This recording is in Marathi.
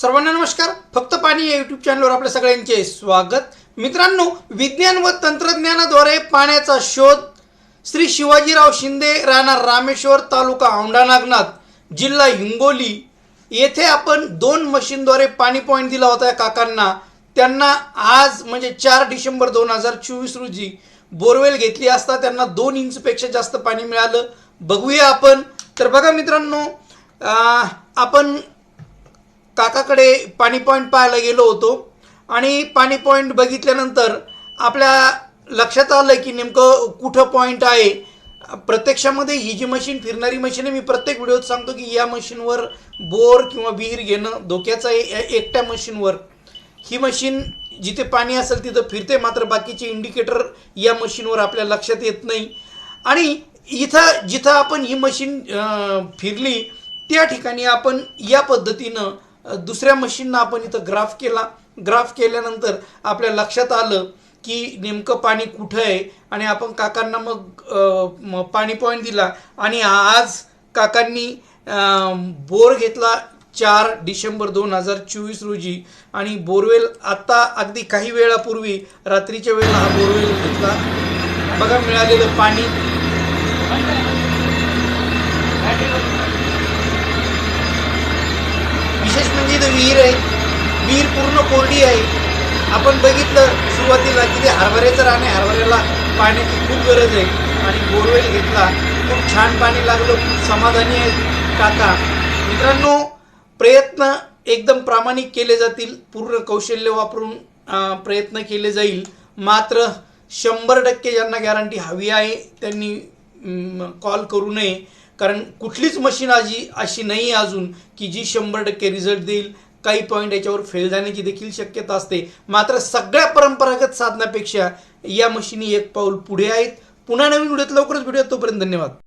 सर्वांना नमस्कार. फक्त पाणी या यूट्यूब चॅनलवर आपल्या सगळ्यांचे स्वागत. मित्रांनो विज्ञान व तंत्रज्ञानाद्वारे पाण्याचा शोध श्री शिवाजीराव शिंदे राहणार रामेश्वर तालुका औंढा नागनाथ जिल्हा हिंगोली येथे आपण दोन मशीनद्वारे पाणी पॉईंट दिला होता या काकांना. त्यांना आज म्हणजे चार डिसेंबर दोन हजार चोवीस रोजी बोरवेल घेतली असता त्यांना दोन इंचपेक्षा जास्त पाणी मिळालं. बघूया आपण. तर बघा मित्रांनो आपण काकाकडे पाणी पॉईंट पाहायला गेलो होतो. आणि पाणी पॉईंट बघितल्यानंतर आपल्या लक्षात आलं की नेमकं कुठं पॉईंट आहे. प्रत्यक्षामध्ये ही जी मशीन फिरणारी मशीन आहे मी प्रत्येक व्हिडिओत सांगतो की या मशीनवर बोर किंवा विहीर घेणं धोक्याचं आहे एकट्या मशीनवर ही मशीन जिथे पाणी असेल तिथं फिरते मात्र बाकीचे इंडिकेटर या मशीनवर आपल्या लक्षात येत नाही. आणि इथं जिथं आपण ही मशीन फिरली त्या ठिकाणी आपण या पद्धतीनं दुसऱ्या मशीननं आपण इथं ग्राफ केला. ग्राफ केल्यानंतर आपल्या लक्षात आलं की नेमकं पाणी कुठं आहे आणि आपण काकांना मग पाणी पॉईंट दिला. आणि आज काकांनी बोर घेतला चार डिसेंबर दोन हजार चोवीस रोजी. आणि बोरवेल आत्ता अगदी काही वेळापूर्वी रात्रीच्या वेळेला हा बोरवेल घेतला. बघा मिळालेलं पाणी विशेष म्हणजे इथं विहीर आहे. विहीर पूर्ण कोरडी आहे. आपण बघितलं सुरुवातीला की ते हरभऱ्याचं राणे हरभऱ्याला पाण्याची खूप गरज आहे. आणि बोरवेल घेतला. खूप छान पाणी लागलं. खूप समाधानी आहेत काका. मित्रांनो प्रयत्न एकदम प्रामाणिक केले जातील. पूर्ण कौशल्य वापरून प्रयत्न केले जाईल. मात्र शंभर टक्के ज्यांना गॅरंटी हवी आहे. त्यांनी कॉल करू नये. कारण कुठलीच मशीन आजी अशी नाही आहे अजून की जी शंभर टक्के रिझल्ट देईल. काही पॉईंट याच्यावर फेल जाण्याची देखील शक्यता असते. मात्र सगळ्या परंपरागत साधनापेक्षा या मशीनी एक पाऊल पुढे आहेत. पुन्हा नवीन व्हिडिओत लवकरच व्हिडिओ तोपर्यंत धन्यवाद.